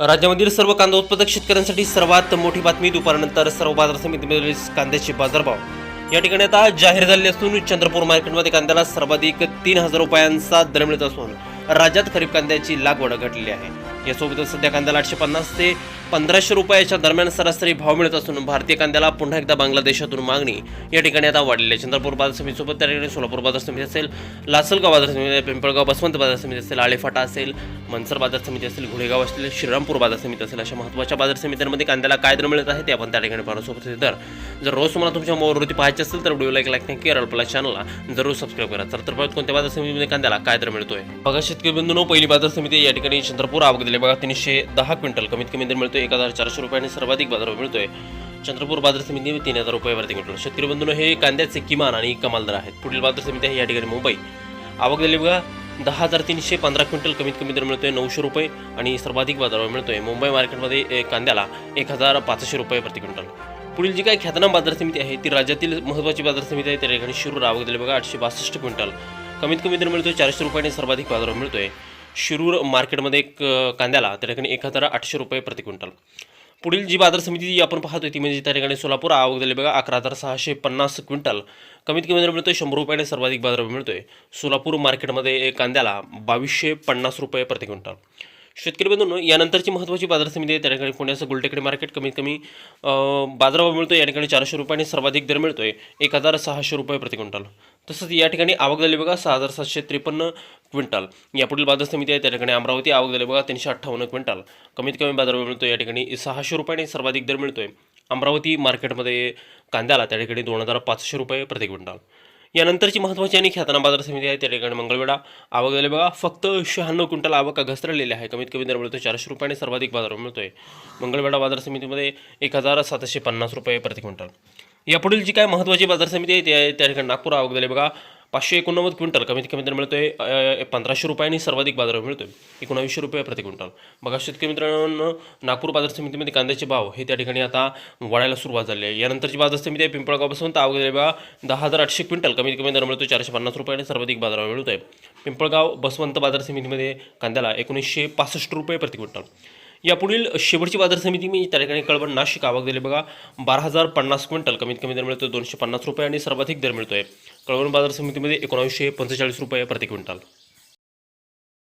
राज्यामधील सर्व कांदा उत्पादक शेतकऱ्यांसाठी सर्वात मोठी बातमी दुपारनंतर सर्व बाजार समितीमधील कांद्याचे बाजारभाव. या ठिकाणी आता जाहीर झाले असून चंद्रपूर मार्केटमध्ये कांद्याला सर्वाधिक तीन हजार रुपयांचा दर मिळत असून राज्यात खरीप कांद्याची लागवड घडलेली आहे. यासोबतच सध्या कांद्याला आठशे पन्नास ते पंधराशे रुपयाच्या दरम्यान सरासरी भाव मिळत असून भारतीय कांद्याला पुन्हा एकदा बांगलादेशातून मागणी. या ठिकाणी आता वाढलेली आहे. चंद्रपूर बाजार समितीसोबत त्या ठिकाणी सोलापूर बाजार समिती असेल लासलगाव बाजार समिती पिंपळगाव बसवंत बाजार समिती असेल आळेफाटा असेल मनसर बाजार समिती असेल घोडेगाव असेल श्रीरामपूर बाजार समिती असेल अशा महत्त्वाच्या बाजार समित्यांमध्ये कांद्याला काय दर मिळत आहे ते आपण त्या ठिकाणी पाहण्यासोबत तर जर रोज तुम्हाला तुमच्या मोबाईलवरती पाहायचे असेल तर व्हिडिओला एक लाईक नक्की केरळ प्लस चॅनलला जरूर सबस्क्राईब करा. तर परत कोणत्या बाजार समितीमध्ये कांद्याला काय दर मिळतोय? बघा शेतकरी बंधूंनो पहिली बाजार समिती या ठिकाणी चंद्रपूर आवक दिले. बघा तीनशे दहा क्विंटल कमीत कमी दर मिळतोय एक हजार चारशे रुपयाने सर्वाधिक बाजार मिळतोय. चंद्रपूर बाजार समितीने तीन हजार रुपयावरती प्रति क्विंटल. शेतकरी बंधून हे कांद्याचे किमान आणि कमाल दर आहेत. पुढील बाजार समिती आहे या ठिकाणी मुंबई. आवक दिली बघा दहा हजार तीनशे पंधरा क्विंटल कमीत कमी दर मिळतोय नऊशे रुपये आणि सर्वाधिक बाजारभाव मिळतोय. मुंबई मार्केटमध्ये कांद्याला एक हजार पाचशे रुपये प्रति क्विंटल. पुढील जी काही ख्यातनाम बाजार समिती आहे ती राज्यातील महत्त्वाची बाजार समिती आहे त्या ठिकाणी शिरूर आवक दिली बघा आठशे बासष्ट क्विंटल. कमीत कमी दर मिळतोय चारशे रुपयाने सर्वाधिक बाजारभाव मिळतोय. शिरूर मार्केटमध्ये एक कांद्याला त्या ठिकाणी एक हजार आठशे रुपये प्रति क्विंटल. पुढील जी बाजार समिती आपण पाहतोय ती म्हणजे त्या ठिकाणी सोलापूर आवक झाली बघा अकरा हजार सहाशे पन्नास क्विंटल. कमीत कमी दर मिळतोय शंभर रुपयाने सर्वाधिक बाजार मिळतोय. सोलापूर मार्केटमध्ये कांद्याला बावीसशे पन्नास रुपये प्रति क्विंटल. शेतकरी बंधूंनो यानंतरची महत्त्वाची बाजार समिती आहे त्या ठिकाणी पुण्याचं गुलटेकडे मार्केट. कमीत कमी बाजारभाव मिळतोय या ठिकाणी चारशे रुपयाने सर्वाधिक दर मिळतोय. एक हजार सहाशे रुपये प्रति क्विंटल. तसंच या ठिकाणी आवक झाली बघा सहा हजार सातशे त्रेपन्न क्विंटल. यापुढील बाजार समिती आहे त्या ठिकाणी अमरावती आवक झाली बघा तीनशे अठ्ठावन्न क्विंटल. कमीत कमी बाजारभाव मिळतो या ठिकाणी सहाशे रुपयाने सर्वाधिक दर मिळतोय. अमरावती मार्केटमध्ये कांद्याला त्या ठिकाणी दोन हजार पाचशे रुपये प्रति क्विंटल. यानंतरची महत्त्वाची आणि ख्यातना बाजार समिती आहे त्या ठिकाणी मंगळवेढा आवक झाली बघा फक्त शहाण्णव क्विंटल आवक घसरलेली आहे. कमीत कमी दर मिळतो चारशे रुपयाने सर्वाधिक बाजार मिळतोय. मंगळवेढा बाजार समितीमध्ये एक हजार सातशे पन्नास रुपये प्रति क्विंटल. यापुढील जी काय महत्त्वाची बाजार समिती आहे त्या ठिकाणी नागपूर आवक झाली बघा पाचशे एकोणनव्वद क्विंटल कमीत कमी दर मिळतोय पंधराशे रुपयांनी सर्वाधिक बाजार मिळतोय. एकोणावीसशे रुपये प्रति क्विंटल. बघा शेतकरी मित्रांनो नागपूर बाजार समितीमध्ये कांद्याचे भाव हे त्या ठिकाणी आता वाढायला सुरुवात झाली आहे. यानंतरची बाजार समिती आहे पिंपळगाव बसवंत आवक झाली बघा दहा हजार आठशे क्विंटल कमीत कमी दर मिळतोय चारशे पन्नास रुपयाने सर्वाधिक बाजारावर मिळतोय. पिंपळगाव बसवंत बाजार समितीमध्ये कांद्याला एकोणीसशे पासष्ट रुपये प्रति क्विंटल. यापुढील शेवटची बाजार समिती मी त्या ठिकाणी कळवण नाशिक आवक दिली. बघा बारा हजार पन्नास क्विंटल कमीत कमी दर मिळतो दोनशे पन्नास रुपये आणि सर्वाधिक दर मिळतोय. कळवण बाजार समितीमध्ये एकोणावीसशे पंचेचाळीस रुपये प्रति क्विंटल.